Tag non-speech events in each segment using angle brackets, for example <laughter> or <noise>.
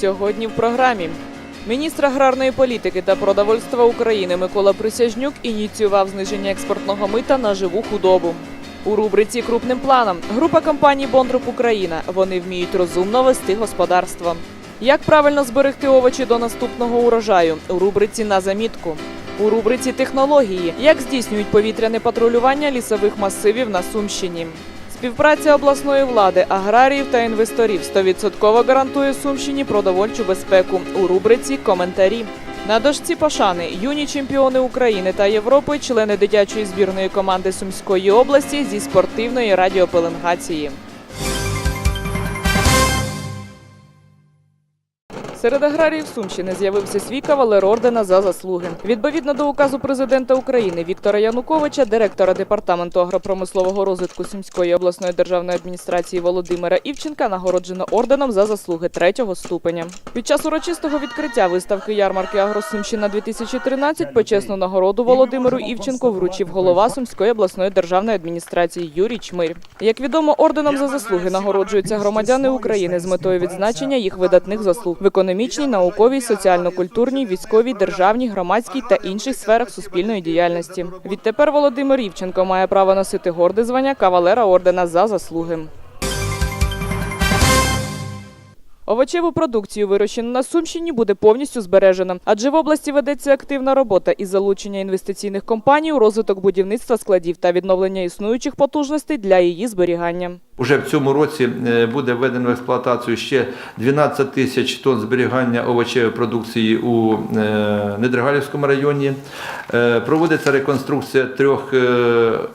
Сьогодні в програмі. Міністр аграрної політики та продовольства України Микола Присяжнюк ініціював зниження експортного мита на живу худобу. У рубриці Крупним планом група компаній Бондруп Україна. Вони вміють розумно вести господарство. Як правильно зберегти овочі до наступного урожаю? У рубриці на замітку. У рубриці технології як здійснюють повітряне патрулювання лісових масивів на Сумщині. Співпраця обласної влади, аграріїв та інвесторів 100% гарантує Сумщині продовольчу безпеку. У рубриці Коментарі. На дошці пошани юні чемпіони України та Європи, члени дитячої збірної команди Сумської області зі спортивної радіопеленгації. Серед аграріїв Сумщини з'явився свій кавалер ордена за заслуги. Відповідно до указу президента України Віктора Януковича, директора департаменту агропромислового розвитку Сумської обласної державної адміністрації Володимира Івченка нагороджено орденом за заслуги третього ступеня. Під час урочистого відкриття виставки ярмарки Агросумщина 2013 почесну нагороду Володимиру Івченку вручив голова Сумської обласної державної адміністрації Юрій Чмир. Як відомо, орденом за заслуги нагороджуються громадяни України з метою відзначення їх видатних заслуг в економічній, науковій, соціально-культурній, військовій, державній, громадській та інших сферах суспільної діяльності. Відтепер Володимир Івченко має право носити горде звання кавалера ордена за заслуги. Овочеву продукцію, вирощену на Сумщині, буде повністю збережено, адже в області ведеться активна робота із залучення інвестиційних компаній у розвиток будівництва складів та відновлення існуючих потужностей для її зберігання. Уже в цьому році е, буде введено в експлуатацію ще 12 тисяч тонн зберігання овочевої продукції у е, Недригалівському районі. Е, Проводиться реконструкція трьох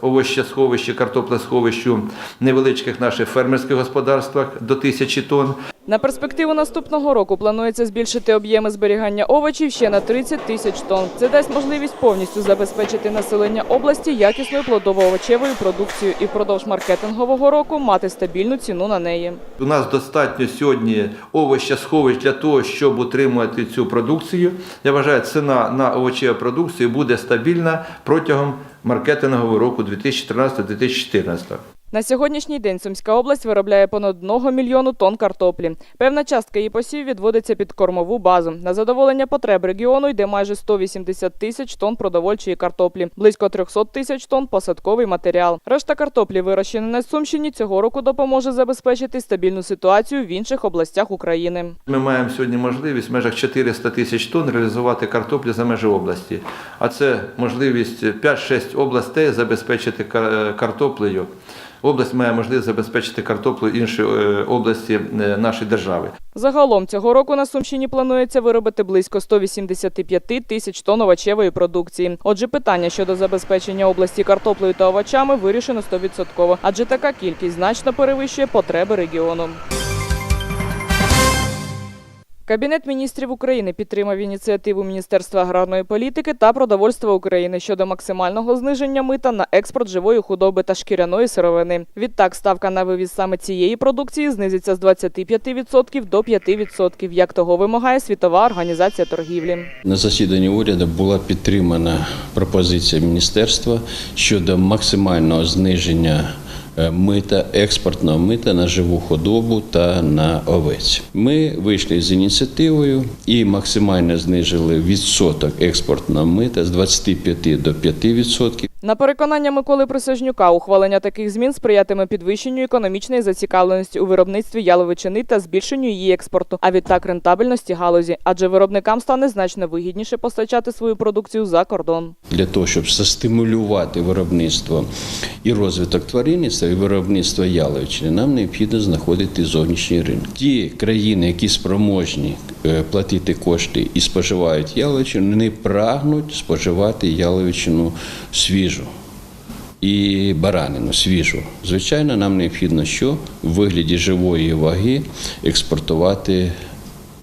овощесховищ, картоплесховищ у невеличких наших фермерських господарствах до тисячі тонн. На перспективу наступного року планується збільшити об'єми зберігання овочів ще на 30 тисяч тонн. Це дасть можливість повністю забезпечити населення області якісною плодово-овочевою продукцією і впродовж маркетингового року мати стабільну ціну на неї. У нас достатньо сьогодні овощесховищ для того, щоб утримувати цю продукцію. Я вважаю, ціна на овочеву продукцію буде стабільна протягом маркетингового року 2013-2014. На сьогоднішній день Сумська область виробляє понад 1 мільйону тонн картоплі. Певна частка її посів відводиться під кормову базу. На задоволення потреб регіону йде майже 180 тисяч тонн продовольчої картоплі, близько 300 тисяч тонн посадковий матеріал. Решта картоплі, вирощена на Сумщині, цього року допоможе забезпечити стабільну ситуацію в інших областях України. Ми маємо сьогодні можливість в межах 400 тисяч тонн реалізувати картоплю за межі області. А це можливість 5-6 областей забезпечити ка- картоплею. Область має можливість забезпечити картоплю іншої е, області е, нашої держави. Загалом цього року на Сумщині планується виробити близько 185 тисяч тонн овочевої продукції. Отже, питання щодо забезпечення області картоплею та овочами вирішено 100%, адже така кількість значно перевищує потреби регіону. Кабінет міністрів України підтримав ініціативу Міністерства аграрної політики та продовольства України щодо максимального зниження мита на експорт живої худоби та шкіряної сировини. Відтак, ставка на вивіз саме цієї продукції знизиться з 25% до 5%, як того вимагає Світова організація торгівлі. На засіданні уряду була підтримана пропозиція міністерства щодо максимального зниження мита, експортного мита на живу худобу та на овець. Ми вийшли з ініціативою і максимально знижили відсоток експортного мита з 25 до 5%. На переконання Миколи Присяжнюка, ухвалення таких змін сприятиме підвищенню економічної зацікавленості у виробництві яловичини та збільшенню її експорту, а відтак рентабельності галузі, адже виробникам стане значно вигідніше постачати свою продукцію за кордон. для того, щоб застимулювати виробництво і розвиток тваринництва, і виробництво яловичини, нам необхідно знаходити зовнішні ринки. Ті країни, які спроможні платити кошти і споживають яловичину, вони прагнуть споживати яловичину свіжу. І баранину свіжу. Звичайно, нам необхідно що в вигляді живої ваги експортувати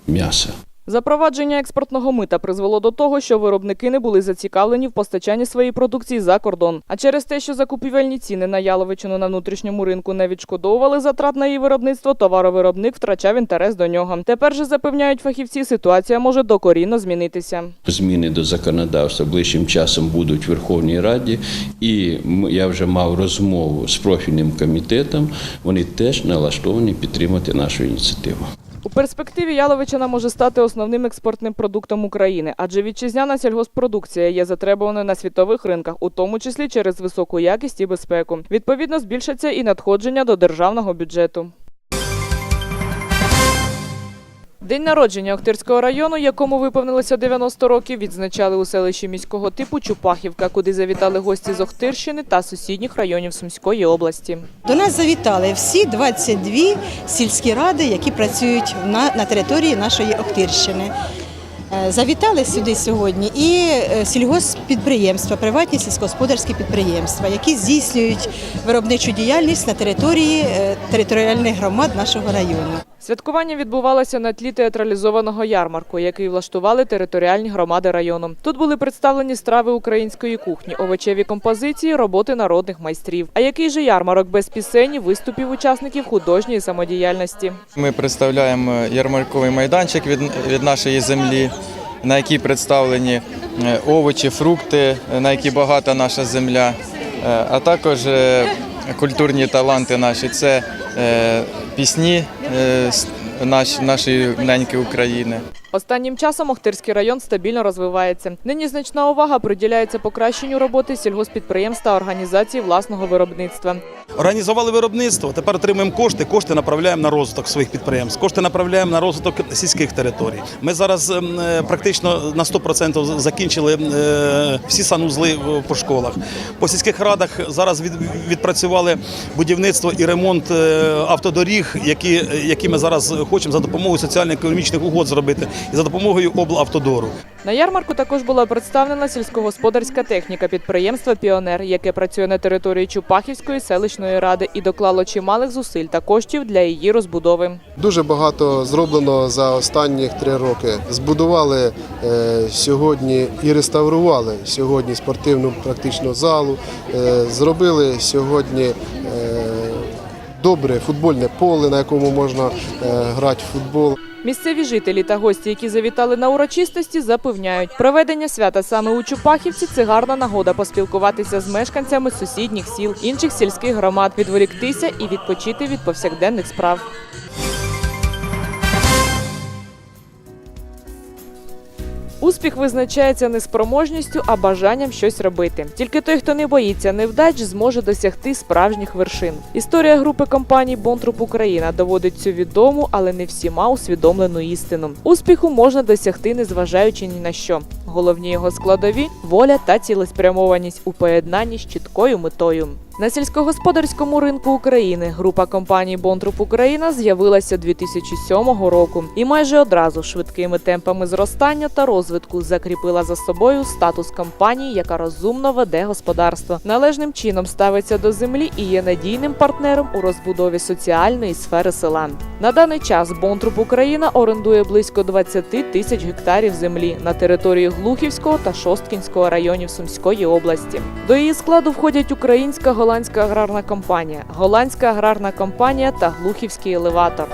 м'ясо. Запровадження експортного мита призвело до того, що виробники не були зацікавлені в постачанні своєї продукції за кордон. А через те, що закупівельні ціни на яловичину на внутрішньому ринку не відшкодовували затрат на її виробництво, товаровиробник втрачав інтерес до нього. Тепер же запевняють фахівці, ситуація може докорінно змінитися. Зміни до законодавства ближчим часом будуть в Верховній Раді, і я вже мав розмову з профільним комітетом. Вони теж налаштовані підтримати нашу ініціативу. У перспективі яловичина може стати основним експортним продуктом України, адже вітчизняна сільгоспродукція є затребуваною на світових ринках, у тому числі через високу якість і безпеку. Відповідно, збільшаться і надходження до державного бюджету. День народження Охтирського району, якому виповнилося 90 років, відзначали у селищі міського типу Чупахівка, куди завітали гості з Охтирщини та сусідніх районів Сумської області. До нас завітали всі 22 сільські ради, які працюють на, на території нашої Охтирщини. Е, Завітали сюди сьогодні і е, сільгосппідприємства, приватні сільськогосподарські підприємства, які здійснюють виробничу діяльність на території е, територіальних громад нашого району. Святкування відбувалося на тлі театралізованого ярмарку, який влаштували територіальні громади району. Тут були представлені страви української кухні, овочеві композиції, роботи народних майстрів. А який же ярмарок без пісень, виступів учасників художньої самодіяльності? Ми представляємо ярмарковий майданчик від, від нашої землі, на якій представлені е, овочі, фрукти, на які багата наша земля, а також е, культурні таланти наші. Це е, пісні е, с- нашої неньки України. Останнім часом Охтирський район стабільно розвивається. Нині значна увага приділяється покращенню роботи сільгоспідприємств та організацій власного виробництва. Організували виробництво, тепер отримуємо кошти. Кошти направляємо на розвиток своїх підприємств. Кошти направляємо на розвиток сільських територій. Ми зараз ем, е, практично на 100% закінчили е, всі санузли по школах. По сільських радах зараз від, відпрацювали будівництво і ремонт е, автодоріг, які, які ми зараз хочемо за допомогою соціально-економічних угод зробити і за допомогою облавтодору. На ярмарку також була представлена сільськогосподарська техніка підприємства Піонер, яке працює на території Чупахівської селищної ради і доклало чималих зусиль та коштів для її розбудови. Дуже багато зроблено за останні три роки. Збудували е, сьогодні і реставрували сьогодні спортивну практично залу. Е, зробили сьогодні е, добре футбольне поле, на якому можна е, грати в футбол. Місцеві жителі та гості, які завітали на урочистості, запевняють, проведення свята саме у Чупахівці це гарна нагода поспілкуватися з мешканцями сусідніх сіл, інших сільських громад, відволіктися і відпочити від повсякденних справ. Успіх визначається не спроможністю, а бажанням щось робити. Тільки той, хто не боїться невдач, зможе досягти справжніх вершин. Історія групи компаній Бонтруп Україна доводить цю відому, але не всіма усвідомлену істину. Успіху можна досягти, незважаючи ні на що. Головні його складові воля та цілеспрямованість у поєднанні з чіткою метою. На сільськогосподарському ринку України група компаній Бонтруп Україна з'явилася 2007 року і майже одразу швидкими темпами зростання та розвитку закріпила за собою статус компанії, яка розумно веде господарство, належним чином ставиться до землі і є надійним партнером у розбудові соціальної сфери села. На даний час Бонтруп Україна орендує близько 20 тисяч гектарів землі на території Глухівського та Шосткінського районів Сумської області. До її складу входять українська голландська аграрна компанія, голландська аграрна компанія та Глухівський елеватор.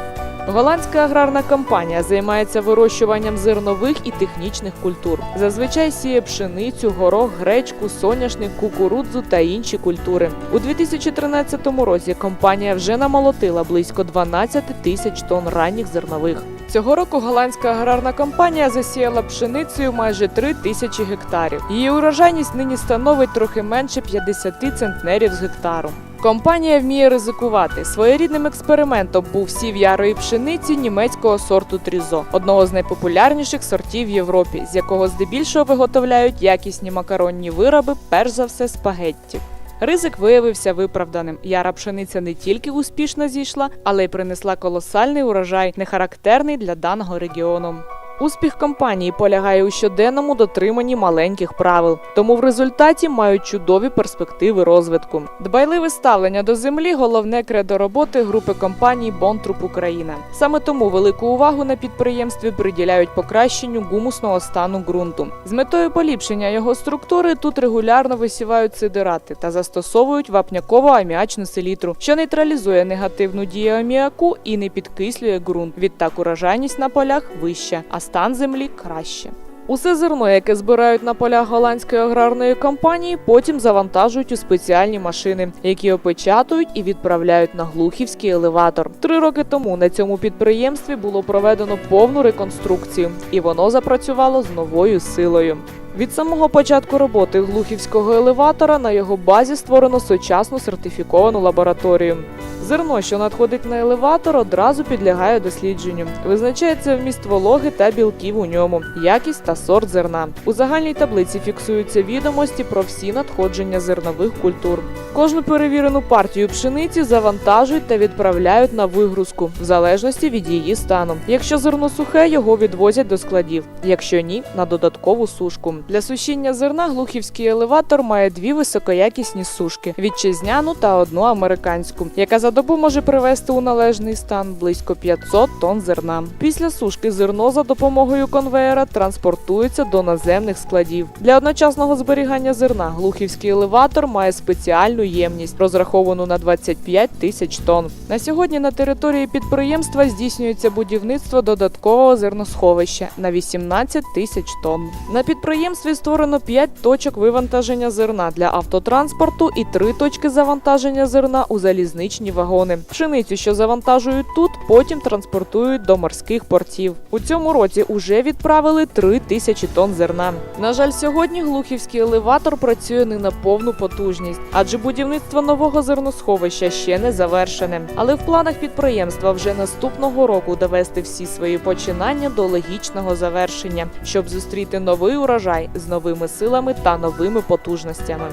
Голландська аграрна компанія займається вирощуванням зернових і технічних культур. Зазвичай сіє пшеницю, горох, гречку, соняшник, кукурудзу та інші культури. У 2013 році компанія вже намолотила близько 12 тисяч тонн ранніх зернових. Цього року голландська аграрна компанія засіяла пшеницею майже 3 тисячі гектарів. Її урожайність нині становить трохи менше 50 центнерів з гектару. Компанія вміє ризикувати. Своєрідним експериментом був сів ярої пшениці німецького сорту Трізо, одного з найпопулярніших сортів в Європі, з якого здебільшого виготовляють якісні макаронні вироби, перш за все спагетті. Ризик виявився виправданим. Яра пшениця не тільки успішно зійшла, але й принесла колосальний урожай, не характерний для даного регіону. Успіх компанії полягає у щоденному дотриманні маленьких правил, тому в результаті мають чудові перспективи розвитку. Дбайливе ставлення до землі головне кредо роботи групи компаній Бонтруп Україна. Саме тому велику увагу на підприємстві приділяють покращенню гумусного стану ґрунту. З метою поліпшення його структури тут регулярно висівають сидирати та застосовують вапняково-аміачну селітру, що нейтралізує негативну дію аміаку і не підкислює ґрунт. Відтак урожайність на полях вища, а стан землі краще. Усе зерно, яке збирають на полях голландської аграрної компанії, потім завантажують у спеціальні машини, які опечатують і відправляють на глухівський елеватор. Три роки тому на цьому підприємстві було проведено повну реконструкцію, і воно запрацювало з новою силою. Від самого початку роботи глухівського елеватора на його базі створено сучасну сертифіковану лабораторію. Зерно, що надходить на елеватор, одразу підлягає дослідженню. Визначається вміст вологи та білків у ньому, якість та сорт зерна. У загальній таблиці фіксуються відомості про всі надходження зернових культур. Кожну перевірену партію пшениці завантажують та відправляють на вигрузку в залежності від її стану. Якщо зерно сухе, його відвозять до складів. Якщо ні, на додаткову сушку. Для сушіння зерна глухівський елеватор має дві високоякісні сушки: вітчизняну та одну американську, яка за добу може привести у належний стан близько 500 тонн зерна. Після сушки зерно за допомогою конвеєра транспортується до наземних складів. Для одночасного зберігання зерна глухівський елеватор має спеціальну ємність, розраховану на 25 тисяч тонн. На сьогодні на території підприємства здійснюється будівництво додаткового зерносховища на 18 тисяч тонн. На підприємстві створено 5 точок вивантаження зерна для автотранспорту і 3 точки завантаження зерна у залізничні вагони. Пшеницю, що завантажують тут, потім транспортують до морських портів. У цьому році уже відправили 3 тисячі тонн зерна. На жаль, сьогодні глухівський елеватор працює не на повну потужність, адже будівництво нового зерносховища ще не завершене. Але в планах підприємства вже наступного року довести всі свої починання до логічного завершення, щоб зустріти новий урожай з новими силами та новими потужностями.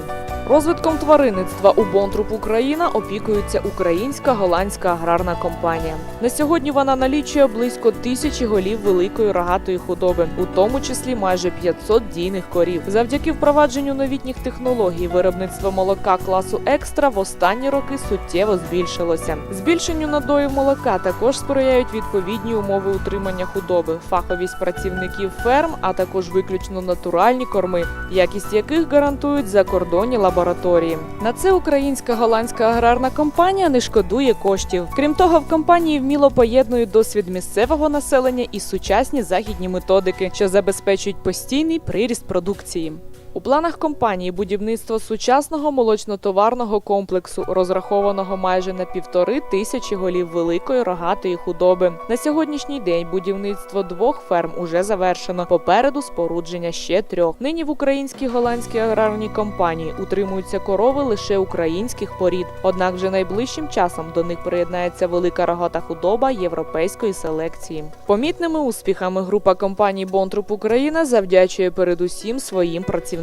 Розвитком тваринництва у Бонтруп Україна опікується українська голландська аграрна компанія. На сьогодні вона налічує близько тисячі голів великої рогатої худоби, у тому числі майже 500 дійних корів. Завдяки впровадженню новітніх технологій виробництво молока класу екстра в останні роки суттєво збільшилося. Збільшенню надоїв молока також сприяють відповідні умови утримання худоби, фаховість працівників ферм, а також виключно натуральні корми, якість яких гарантують закордонні лабораторії. На це українська голландська аграрна компанія не шкодує коштів. Крім того, в компанії вміло поєднують досвід місцевого населення і сучасні західні методики, що забезпечують постійний приріст продукції. У планах компанії будівництво сучасного молочно-товарного комплексу, розрахованого майже на півтори тисячі голів великої рогатої худоби. На сьогоднішній день будівництво двох ферм уже завершено. Попереду спорудження ще трьох. Нині в українській голландській аграрній компанії утримуються корови лише українських порід. Однак вже найближчим часом до них приєднається велика рогата худоба європейської селекції. Помітними успіхами група компаній Бонтруп Україна завдячує передусім своїм працівникам,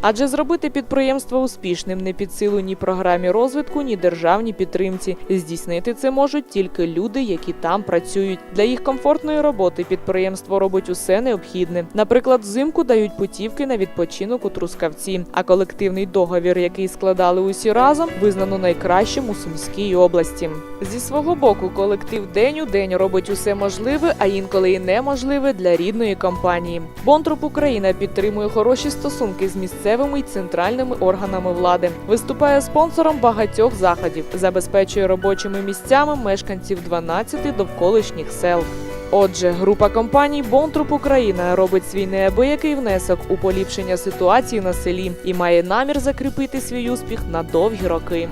адже зробити підприємство успішним не під силу ні програмі розвитку, ні державній підтримці. Здійснити це можуть тільки люди, які там працюють. Для їх комфортної роботи підприємство робить усе необхідне. Наприклад, взимку дають путівки на відпочинок у Трускавці, а колективний договір, який складали усі разом, визнано найкращим у Сумській області. Зі свого боку, колектив день у день робить усе можливе, а інколи і неможливе для рідної компанії. Бонтруп Україна підтримує хороші стосунки з місцевими й центральними органами влади, виступає спонсором багатьох заходів, забезпечує робочими місцями мешканців 12 довколишніх сел. Отже, група компаній Бонтруп Україна робить свій неабиякий внесок у поліпшення ситуації на селі і має намір закріпити свій успіх на довгі роки.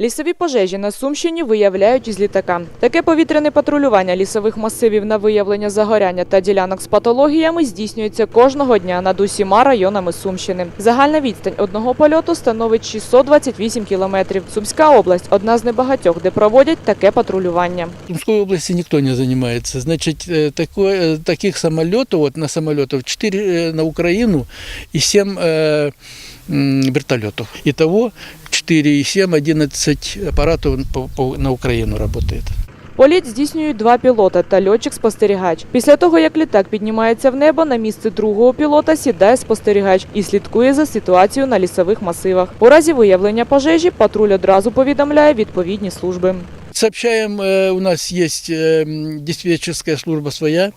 Лісові пожежі на Сумщині виявляють із літака. Таке повітряне патрулювання лісових масивів на виявлення загоряння та ділянок з патологіями здійснюється кожного дня над усіма районами Сумщини. Загальна відстань одного польоту становить 628 кілометрів. Сумська область одна з небагатьох, де проводять таке патрулювання. Сумської області ніхто не займається. Значить, е, тако, е, таких самолітів, от на самолітів 4 е, на Україну і 7 вертольотів. Ітого 4,7, 11 апаратів на Україну працює. Політ здійснюють два пілота та льотчик-спостерігач. Після того, як літак піднімається в небо, на місце другого пілота сідає спостерігач і слідкує за ситуацією на лісових масивах. У разі виявлення пожежі патруль одразу повідомляє відповідні служби. Сообщаем, э, у нас есть э, м, диспетчерская служба своя,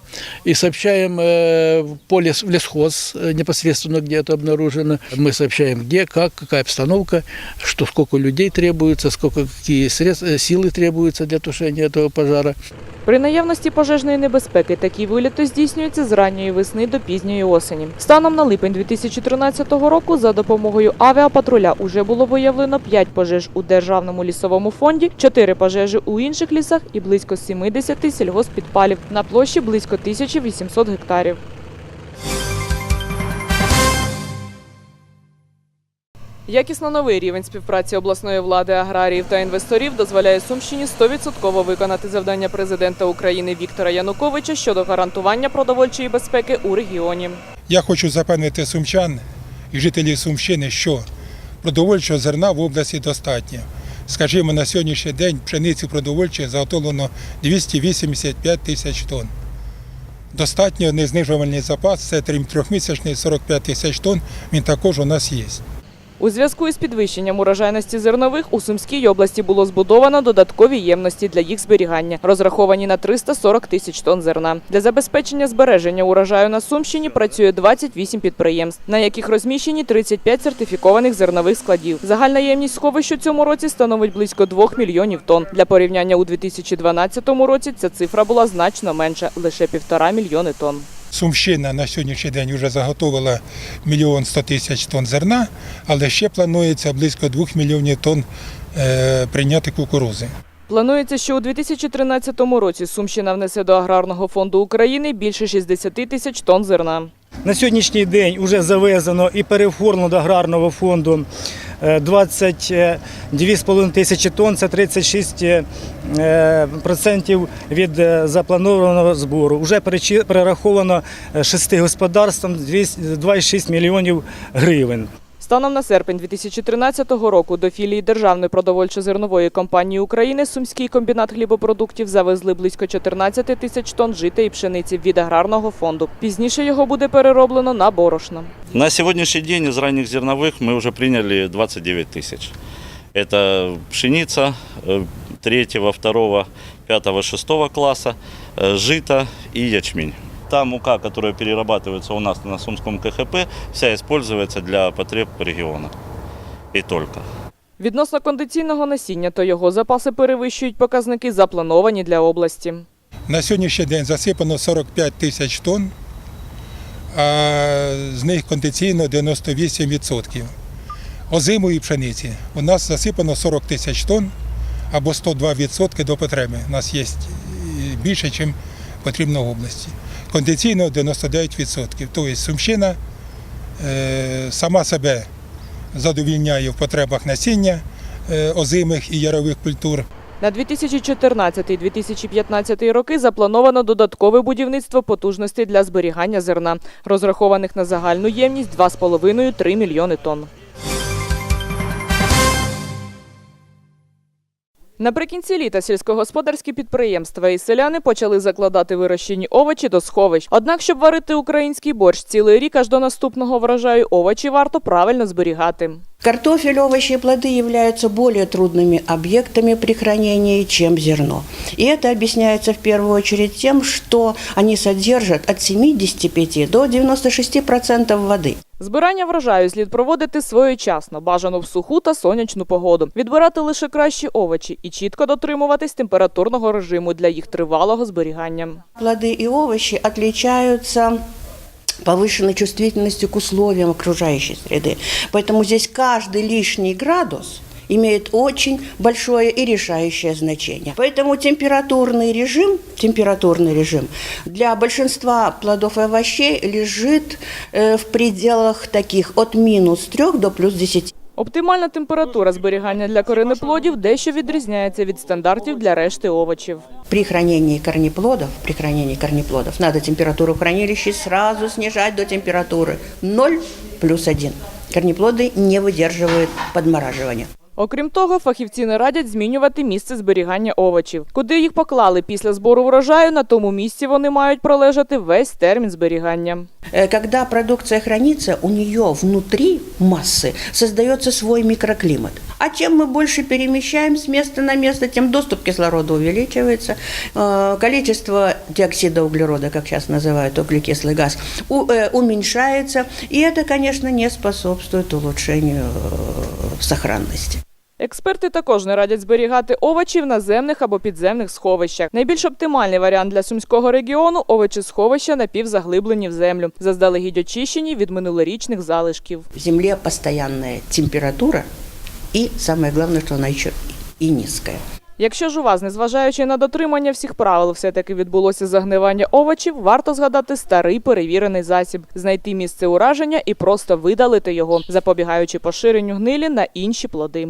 и сообщаем э, в поле в лесхоз э, непосредственно, где это обнаружено. Мы сообщаем, где, как, какая обстановка, что сколько людей требуется, сколько какие средств, э, силы требуются для тушения этого пожара. При наявності пожежної небезпеки такі виліти здійснюються з ранньої весни до пізньої осені. Станом на липень 2013 року за допомогою авіапатруля уже було виявлено 5 пожеж у державному лісовому фонді, 4 пожежі у інших лісах і близько 70 сільгоспідпалів на площі близько 1800 гектарів. Якісно новий рівень співпраці обласної влади, аграріїв та інвесторів дозволяє Сумщині 100% виконати завдання президента України Віктора Януковича щодо гарантування продовольчої безпеки у регіоні. Я хочу запевнити сумчан і жителів Сумщини, що продовольчого зерна в області достатньо. Скажімо, на сьогоднішній день пшениці продовольчої заготовлено 285 тисяч тонн. Достатньо незнижувальний запас, це трьохмісячний 45 тисяч тонн, він також у нас є. У зв'язку із підвищенням урожайності зернових у Сумській області було збудовано додаткові ємності для їх зберігання, розраховані на 340 тисяч тонн зерна. Для забезпечення збереження урожаю на Сумщині працює 28 підприємств, на яких розміщені 35 сертифікованих зернових складів. Загальна ємність сховищ у цьому році становить близько 2 мільйонів тонн. Для порівняння у 2012 році ця цифра була значно менша лише півтора мільйони тонн. Сумщина на сьогоднішній день вже заготовила мільйон 100 тисяч тонн зерна, але ще планується близько 2 мільйонів тонн е, прийняти кукурузи. Планується, що у 2013 році Сумщина внесе до аграрного фонду України більше 60 тисяч тонн зерна. На сьогоднішній день вже завезено і переоформлено до аграрного фонду е, 22,5 тисячі тонн, це 36 е, процентів від е, запланованого збору. Уже перераховано е, шести господарствам 2,6 мільйонів гривень. Станом на серпень 2013 року до філії Державної продовольчо-зернової компанії України Сумський комбінат хлібопродуктів завезли близько 14 тисяч тонн житої пшениці від аграрного фонду. Пізніше його буде перероблено на борошно. На сегодняшний день из ранних зерновых мы уже приняли 29 тысяч. Это пшеница э, третьего, второго, пятого, шестого класса, э, жито и ячмень. Та мука, которая перерабатывается у нас на Сумском КХП, вся используется для потреб региона. И только. Відносно кондиційного насіння, то його запаси перевищують показники, заплановані для області. На сьогоднішній день засипано 45 тисяч тонн, а з них кондиційно 98%. Озимої пшениці у нас засипано 40 тисяч тонн або 102% до потреби. У нас є більше, ніж потрібно в області. Кондиційно 99%. Тобто Сумщина е, сама себе задовільняє в потребах насіння е, озимих і ярових культур. На 2014-2015 роки заплановано додаткове будівництво потужностей для зберігання зерна, розрахованих на загальну ємність 2,5-3 мільйони тонн. Наприкінці літа сільськогосподарські підприємства і селяни почали закладати вирощені овочі до сховищ. Однак, щоб варити український борщ цілий рік аж до наступного врожаю, овочі варто правильно зберігати. Картофель, овощи и плоды являются более трудными объектами при хранении, чем зерно. И это объясняется в первую очередь тем, что они содержат от 75 до 96% воды. Збирання врожаю слід проводити своєчасно, бажано в суху та сонячну погоду. Відбирати лише кращі овочі і чітко дотримуватись температурного режиму для їх тривалого зберігання. Плоды и овощи отличаются повышенной чувствительностью к условиям окружающей среды. Поэтому здесь каждый лишний градус имеет очень большое и решающее значение. Поэтому температурный режим, температурный режим для большинства плодов и овощей лежит э, в пределах таких от минус 3 до плюс 10. Оптимальна температура зберігання для коренеплодів дещо відрізняється від стандартів для решти овочів. При хранении корнеплодов, при хранении корнеплодов надо температуру хранилища сразу снижать до температуры 0 плюс 1. Корнеплоды не выдерживают подмораживания. Окрім того, фахівці не радять змінювати місце зберігання овочів. Куди їх поклали після збору врожаю, на тому місці вони мають пролежати весь термін зберігання. Э, Когда продукция хранится, у нее внутри массы создается свой микроклимат. А чем мы больше перемещаем с места на место, тем доступ кислорода увеличивается, э, количество диоксида углерода, как сейчас называют углекислый газ, у- э, уменьшается. И это, конечно, не способствует улучшению э, сохранности. Експерти також не радять зберігати овочі в наземних або підземних сховищах. Найбільш оптимальний варіант для сумського регіону овочі сховища напівзаглиблені в землю, заздалегідь очищені від минулорічних залишків. В земле постоянная температура, и самое главное, что она еще и низкая. Якщо ж у вас, незважаючи на дотримання всіх правил, все-таки відбулося загнивання овочів, варто згадати старий перевірений засіб, знайти місце ураження і просто видалити його, запобігаючи поширенню гнилі на інші плоди.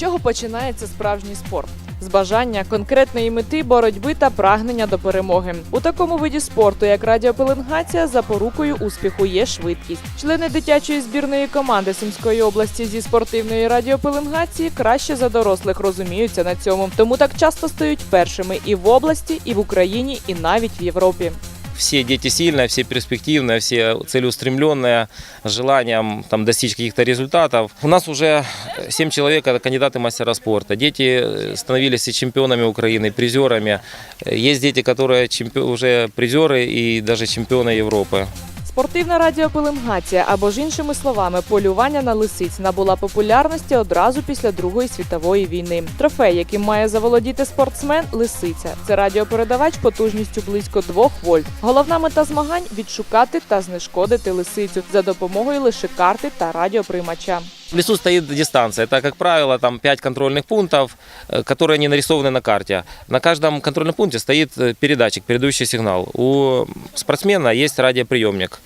Чого починається справжній спорт? З бажання конкретної мети, боротьби та прагнення до перемоги. У такому виді спорту, як радіопеленгація, запорукою успіху є швидкість. Члени дитячої збірної команди Сумської області зі спортивної радіопеленгації краще за дорослих розуміються на цьому, тому так часто стають першими і в області, і в Україні, і навіть в Європі все дети сильные, все перспективные, все целеустремленные, с желанием там, достичь каких-то результатов. У нас уже 7 человек это кандидаты мастера спорта. Дети э, становились и чемпионами Украины, призерами. Э, Есть дети, которые чемпи- уже призеры и даже чемпионы Европы. Спортивна радіопеленгація або ж іншими словами, полювання на лисиць набула популярності одразу після Другої світової війни. Трофей, яким має заволодіти спортсмен, лисиця. Це радіопередавач потужністю близько 2 вольт. Головна мета змагань відшукати та знешкодити лисицю за допомогою лише карти та радіоприймача. В лесу стоит дистанция. Это, как правило, там 5 контрольных пунктов, э, которые не нарисованы на карте. На каждом контрольном пункте стоит э, передатчик, передающий сигнал. У спортсмена есть радиоприемник.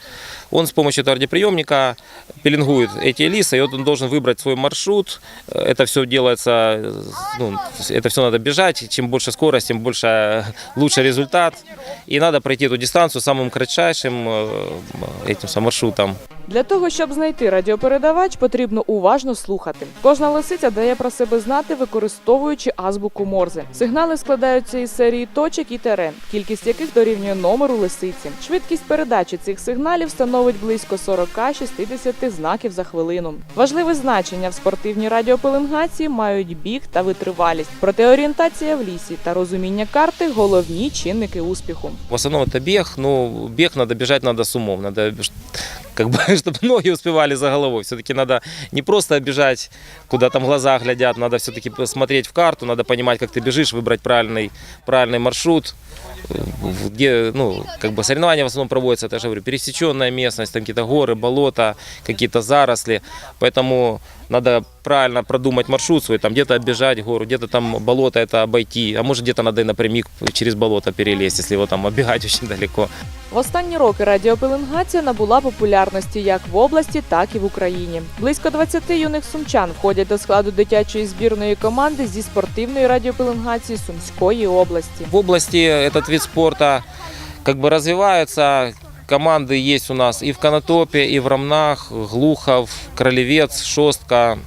Он с помощью этого радиоприемника пеленгует эти лисы, и вот он должен выбрать свой маршрут. Э, Это все делается, э, ну, это все надо бежать. Чем больше скорость, тем больше э, лучше результат. И надо пройти эту дистанцию самым кратчайшим э, этим самым маршрутом. Для того, щоб знайти радіопередавач, потрібно уважно слухати. Кожна лисиця дає про себе знати, використовуючи азбуку Морзе. Сигнали складаються із серії точок і тере, кількість яких дорівнює номеру лисиці. Швидкість передачі цих сигналів становить близько 40-60 знаків за хвилину. Важливе значення в спортивній радіопеленгації мають біг та витривалість. Проте орієнтація в лісі та розуміння карти головні чинники успіху. В основному це біг, ну біг треба біжати, треба с умом, надо как бы, <laughs> чтобы ноги успевали за головой. Все-таки надо не просто бежать, куда там глаза глядят, надо все-таки смотреть в карту, надо понимать, как ты бежишь, выбрать правильный, правильный маршрут. В- Где, ну, как бы соревнования в основном проводятся, это я же говорю, пересеченная местность, там какие-то горы, болота, какие-то заросли. Поэтому надо правильно продумать маршрут свой, там где-то оббежать гору, где-то там болото это обойти, а может где-то надо и напрямик через болото перелезть, если его там оббегать <laughs> очень далеко. В останні роки радіопеленгація набула популярності як в області, так і в Україні. Близько 20 юних сумчан входять до складу дитячої збірної команди зі спортивної радіопеленгації Сумської області. В области этот вид спорта как бы развивается. Команды есть у нас и в Конотопе, и в Рамнах, Глухов, Кролевец, Шостка.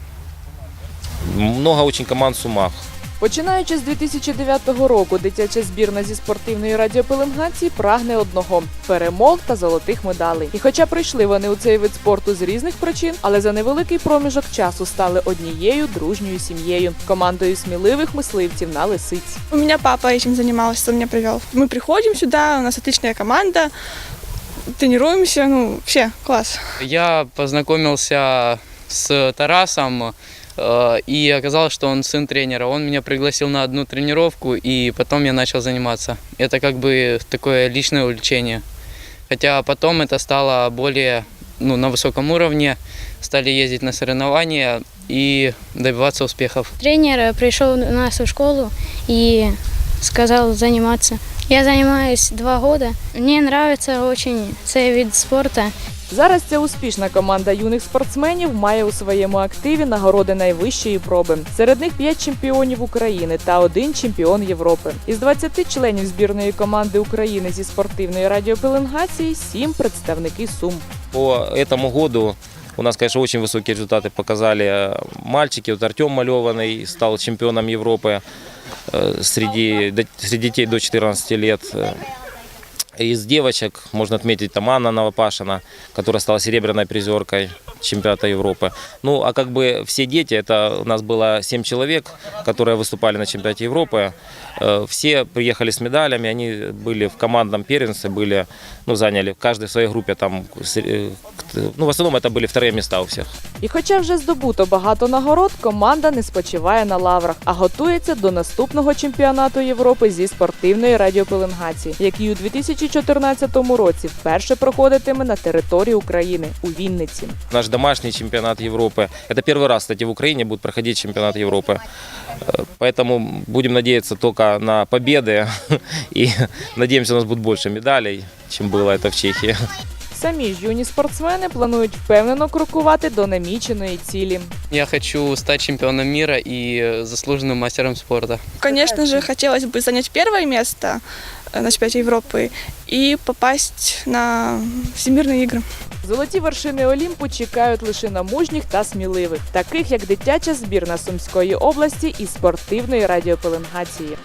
Много очень команд в Сумах. Починаючи з 2009 року, дитяча збірна зі спортивної радіопеленгації прагне одного перемог та золотих медалей. І хоча прийшли вони у цей вид спорту з різних причин, але за невеликий проміжок часу стали однією дружньою сім'єю, командою сміливих мисливців на лисиць. У меня папа этим занимался, он меня привел. Мы приходим сюда, у нас отличная команда, Тренируемся, ну, вообще класс. Я познакомился с Тарасом, э, и оказалось, что он сын тренера. Он меня пригласил на одну тренировку, и потом я начал заниматься. Это как бы такое личное увлечение. Хотя потом это стало более ну, на высоком уровне, стали ездить на соревнования и добиваться успехов. Тренер пришел у нас в школу и сказал заниматься. Я занимаюсь два года. Мне нравится очень цей вид спорта. Зараз ця успішна команда юних спортсменів має у своєму активі нагороди найвищої проби. Серед них 5 чемпіонів України та один чемпіон Європи. Із 20 членів збірної команди України зі спортивної радіопеленгації 7 представники Сум. По этому году у нас, конечно, очень высокие результаты показали э, мальчики. Вот Артем Малеванный стал чемпионом Европы э, среди, среди детей до 14 лет. Э, Из девочек можно отметить там Анна Новопашина, которая стала серебряной призеркой чемпионата Европы. Ну, а как бы все дети, это у нас было 7 человек, которые выступали на чемпионате Европы. Э, Все приехали с медалями, они были в командном первенстве, были, ну, заняли, каждый в своей группе там, с- э, ну, в основном это были вторые места у всех. І хоча вже здобуто багато нагород, команда не спочиває на лаврах, а готується до наступного чемпіонату Європи зі спортивної радіопеленгації, який у 2014 році вперше проходитиме на території України у Вінниці. Наш домашний чемпионат Европы. Это первый раз, кстати, в Украине будет проходить чемпионат Европы. Э, Поэтому будем надеяться только на победы. <laughs> И надеемся, у нас будет больше медалей, чем было это в Чехии. Самі ж юні спортсмени планують впевнено крокувати до наміченої цілі. Я хочу стать чемпионом мира и э, заслуженным мастером спорта. Конечно же, хотелось бы занять первое место э, на чемпионате Европы и попасть на всемирные игры. Золоті вершини Олімпу чекають лише на мужніх та сміливих, таких як дитяча збірна Сумської області і спортивної радіопеленгації.